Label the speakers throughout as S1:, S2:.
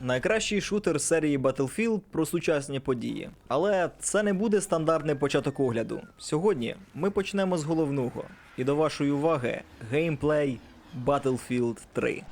S1: Найкращий шутер серії Battlefield про сучасні події. Але це не буде стандартний початок огляду. Сьогодні ми почнемо з головного. І до вашої уваги геймплей Battlefield 3.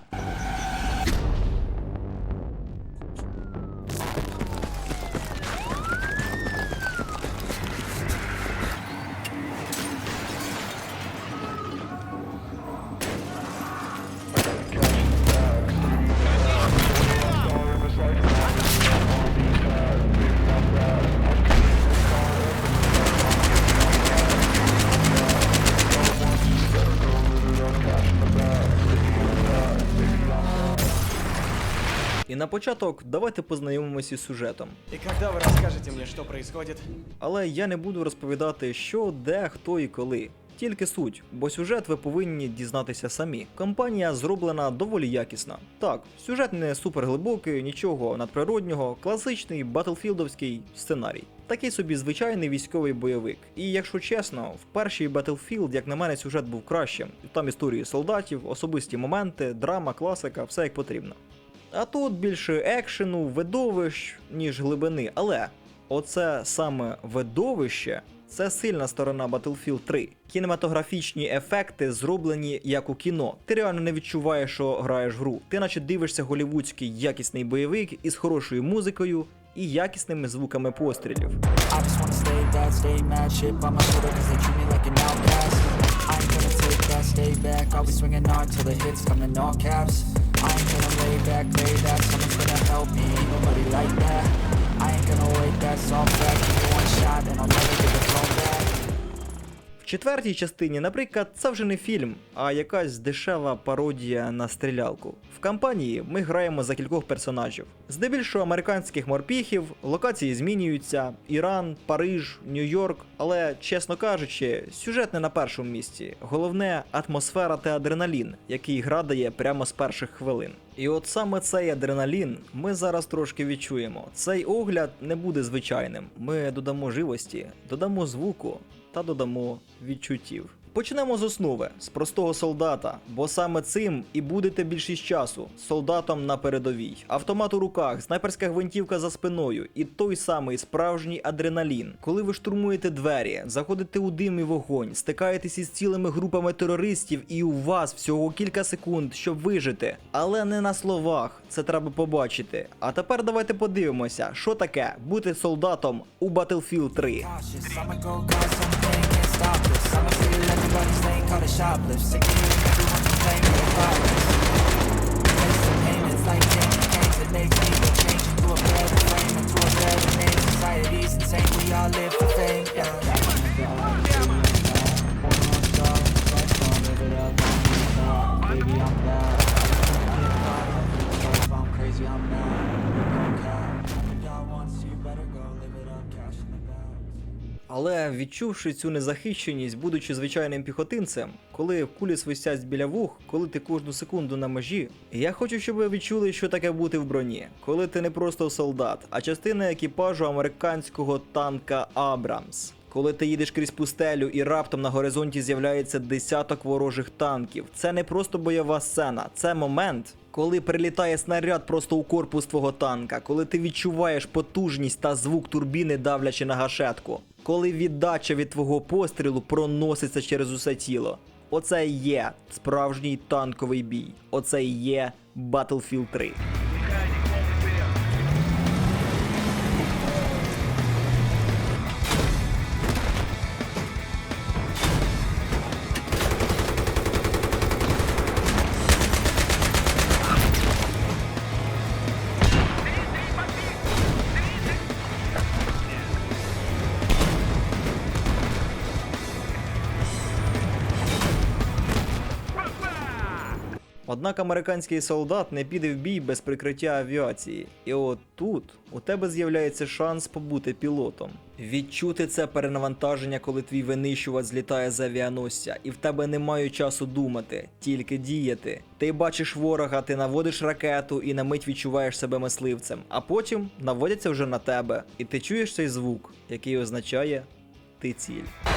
S1: І на початок давайте познайомимося із сюжетом.
S2: И когда вы расскажете мне, что происходит?
S1: Але я не буду розповідати, що, де, хто і коли. Тільки суть, бо сюжет ви повинні дізнатися самі. Кампанія зроблена доволі якісно. Так, сюжет не суперглибокий, нічого надприроднього, класичний батлфілдовський сценарій. Такий собі звичайний військовий бойовик. І якщо чесно, в першій Battlefield, як на мене, сюжет був кращим. Там історії солдатів, особисті моменти, драма, класика, все як потрібно. А тут більше екшену, видовищ, ніж глибини. Але оце саме видовище це сильна сторона Battlefield 3. Кінематографічні ефекти зроблені як у кіно. Ти реально не відчуваєш, що граєш гру. Ти наче дивишся голівудський якісний бойовик із хорошою музикою і якісними звуками пострілів.
S3: Way back, lay back, someone's gonna help me Ain't nobody like that I ain't gonna wait, that's all back. Give me one shot and I'll never get the phone back
S1: Четвертій частині, наприклад, це вже не фільм, а якась дешева пародія на стрілялку. В кампанії ми граємо за кількох персонажів. Здебільшого американських морпіхів, локації змінюються: Іран, Париж, Нью-Йорк. Але, чесно кажучи, сюжет не на першому місці. Головне атмосфера та адреналін, який гра дає прямо з перших хвилин. І от саме цей адреналін ми зараз трошки відчуємо. Цей огляд не буде звичайним. Ми додамо живості, додамо звуку та додамо відчуттів. Почнемо з основи, з простого солдата, бо саме цим і будете більшість часу солдатом на передовій. Автомат у руках, снайперська гвинтівка за спиною і той самий справжній адреналін. Коли ви штурмуєте двері, заходите у дим і вогонь, стикаєтесь із цілими групами терористів, і у вас всього кілька секунд, щоб вижити. Але не на словах, це треба побачити. А тепер давайте подивимося, що таке бути солдатом у Battlefield 3.
S3: stop this. I'ma steal everybody's name, call it shoplift. Sick of hearing everyone complain, but the problem. Place the payments like Jamie Kane that makes
S1: Але відчувши цю незахищеність, будучи звичайним піхотинцем, коли кулі свистять біля вух, коли ти кожну секунду на межі, я хочу, щоб ви відчули, що таке бути в броні, коли ти не просто солдат, а частина екіпажу американського танка Абрамс. Коли ти їдеш крізь пустелю і раптом на горизонті з'являється десяток ворожих танків, це не просто бойова сцена, це момент, коли прилітає снаряд просто у корпус твого танка, коли ти відчуваєш потужність та звук турбіни давлячи на гашетку, коли віддача від твого пострілу проноситься через усе тіло. Оце є справжній танковий бій. Оце є Battlefield 3. Однак американський солдат не піде в бій без прикриття авіації. І от тут у тебе з'являється шанс побути пілотом. Відчути це перенавантаження, коли твій винищувач злітає з авіаносця, і в тебе немає часу думати, тільки діяти. Ти бачиш ворога, ти наводиш ракету і на мить відчуваєш себе мисливцем, а потім наводяться вже на тебе, і ти чуєш цей звук, який означає ти ціль.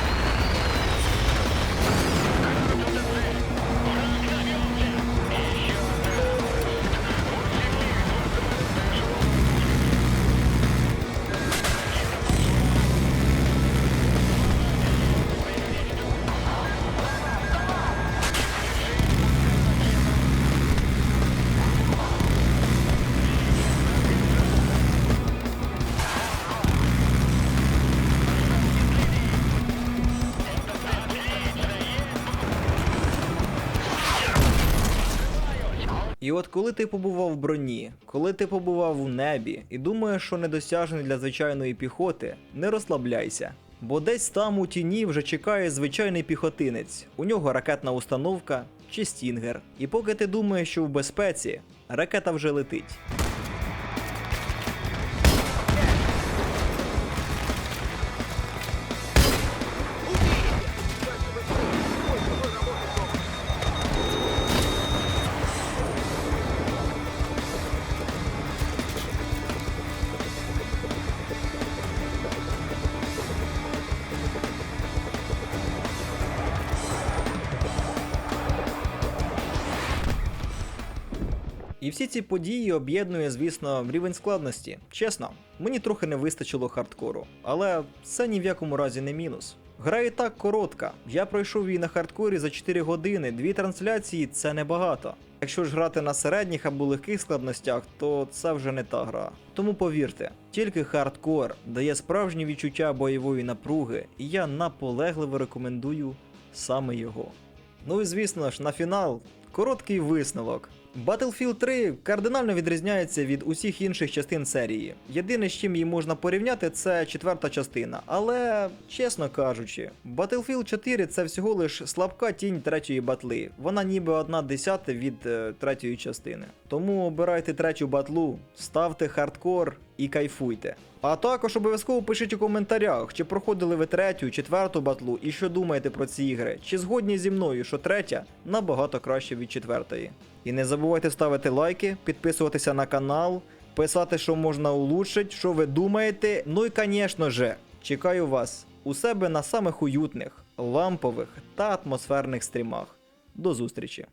S1: От коли ти побував в броні, коли ти побував у небі і думаєш, що недосяжний для звичайної піхоти, не розслабляйся. Бо десь там у тіні вже чекає звичайний піхотинець. У нього ракетна установка чи стінгер. І поки ти думаєш, що в безпеці, ракета вже летить. І всі ці події об'єднує, звісно, рівень складності. Чесно, мені трохи не вистачило хардкору, але це ні в якому разі не мінус. Гра і так коротка. Я пройшов її на хардкорі за 4 години, дві трансляції це небагато. Якщо ж грати на середніх або легких складностях, то це вже не та гра. Тому повірте, тільки хардкор дає справжнє відчуття бойової напруги, і я наполегливо рекомендую саме його. Ну і звісно ж, на фінал короткий висновок. Battlefield 3 кардинально відрізняється від усіх інших частин серії. Єдине, з чим її можна порівняти, це четверта частина. Але, чесно кажучи, Battlefield 4 це всього лиш слабка тінь третьої батли. Вона ніби одна десята від е, третьої частини. Тому обирайте третю батлу, ставте хардкор і кайфуйте. А також обов'язково пишіть у коментарях, чи проходили ви третю, четверту батлу і що думаєте про ці ігри, чи згодні зі мною, що третя набагато краще від четвертої. І не забувайте ставити лайки, підписуватися на канал, писати, що можна улучшить, що ви думаєте. Ну і, звісно же, чекаю вас у себе на самих уютних, лампових та атмосферних стрімах. До зустрічі!